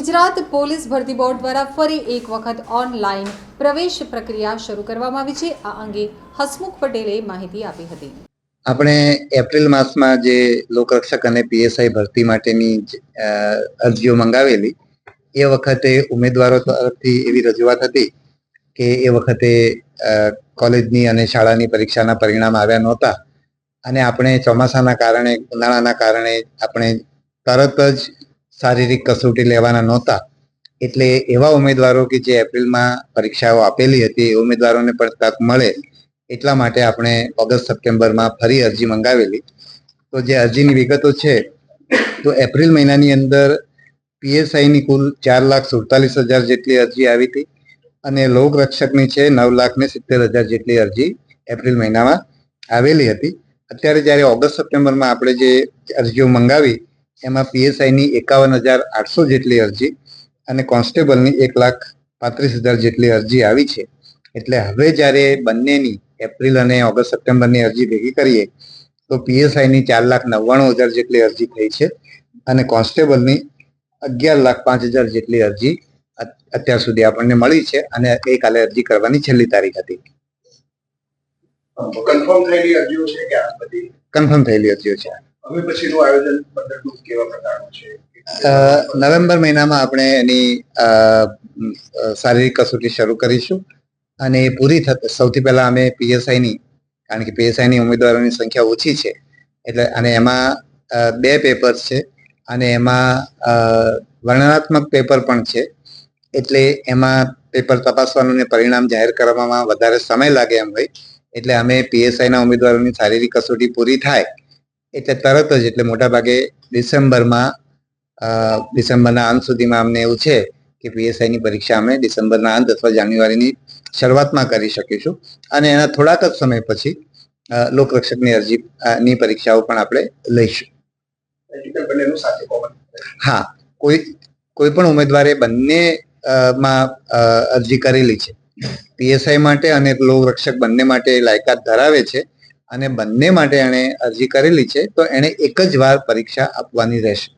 Gujarat police ભરતી board દ્વારા ફરી એક વખત ઓનલાઈન પ્રવેશ પ્રક્રિયા શરૂ કરવામાં આવી છે. આ અંગે હસમુખ પટેલે માહિતી આપી હતી. આપણે એપ્રિલ માસમાં જે લોકરક્ષક અને પીએસઆઈ ભરતી માટેની અરજીઓ મંગાવેલી, એ વખતે ઉમેદવારો તરફથી એવી રજૂઆત હતી કે એ વખતે કોલેજની અને શાળાની પરીક્ષાના પરિણામ આવ્યા નહોતા. અને આપણે ચોમાસાના કારણે, ઉનાળાના કારણે આપણે તરત જ શારીરિક કસોટી લેવાના નહોતા. એટલે એવા ઉમેદવારો કે જે એપ્રિલમાં પરીક્ષાઓ આપેલી હતી, એ ઉમેદવારોને પણ તક મળે એટલા માટે આપણે ઓગસ્ટ, સપ્ટેમ્બરમાં ફરી અરજી મંગાવેલી. તો જે અરજીની વિગતો છે, તો એપ્રિલ મહિનાની અંદર પીએસઆઈની કુલ ચાર લાખ સુડતાલીસ હજાર જેટલી અરજી આવી હતી અને લોકરક્ષકની છે નવ લાખ ને સિત્તેર હજાર જેટલી અરજી એપ્રિલ મહિનામાં આવેલી હતી. અત્યારે જ્યારે ઓગસ્ટ, સપ્ટેમ્બરમાં આપણે જે અરજીઓ મંગાવી એમાં પીએસઆઈની એકાવન હજાર આઠસો જેટલી અરજી અને કોન્સ્ટેબલની એક લાખ પાંત્રીસ હજાર જેટલી અરજી આવી છે. એટલે હવે જ્યારે બંનેની એપ્રિલ અને ઓગસ્ટ સપ્ટેમ્બરની અરજી ભેગી કરીએ તો પીએસઆઈની ચાર લાખ નવ્વાણું હજાર જેટલી અરજી થઈ છે અને કોન્સ્ટેબલની અગિયાર લાખ પાંચ હજાર જેટલી અરજી અત્યાર સુધી આપણને મળી છે અને ગઈકાલે અરજી કરવાની છેલ્લી તારીખ હતી. કન્ફર્મ થયેલી અરજીઓ છે કે આ બધી? કન્ફર્મ થયેલી અરજીઓ છે. હવે પછીનું આયોજન પંદરનું કેવા પ્રકારનું છે? નવેમ્બર મહિનામાં આપણે એની શારીરિક કસોટી શરૂ કરીશું અને એ પૂરી થત, સૌથી પહેલા અમે પીએસઆઈની, કારણ કે પીએસઆઈની ઉમેદવારોની સંખ્યા ઓછી છે, એટલે, અને એમાં બે પેપર છે અને એમાં વર્ણનાત્મક પેપર પણ છે, એટલે એમાં પેપર તપાસવાનું ને પરિણામ જાહેર કરવામાં વધારે સમય લાગે એમ હોય, એટલે અમે પીએસઆઈના ઉમેદવારોની શારીરિક કસોટી પૂરી થાય એટલે તરત જ એટલે મોટાભાગે ડિસેમ્બરમાં અ, ડિસેમ્બરના અંત સુધીમાં અમને એવું છે કે પીએસઆઈની પરીક્ષા અમે ડિસેમ્બરના અંત અથવા જાન્યુઆરીની શરૂઆતમાં કરી શકીશું. અને એના થોડાક જ સમય પછી લોકરક્ષકની અરજી ની પરીક્ષાઓ પણ આપણે લઈશું. હા કોઈ કોઈ પણ ઉમેદવારે બંને માં અરજી કરેલી છે. પીએસઆઈ માટે અને લોકરક્ષક બંને માટે લાયકાત ધરાવે છે. અને બંને માટે એણે અરજી કરેલી છે, તો એણે એક જ વાર પરીક્ષા આપવાની રહેશે.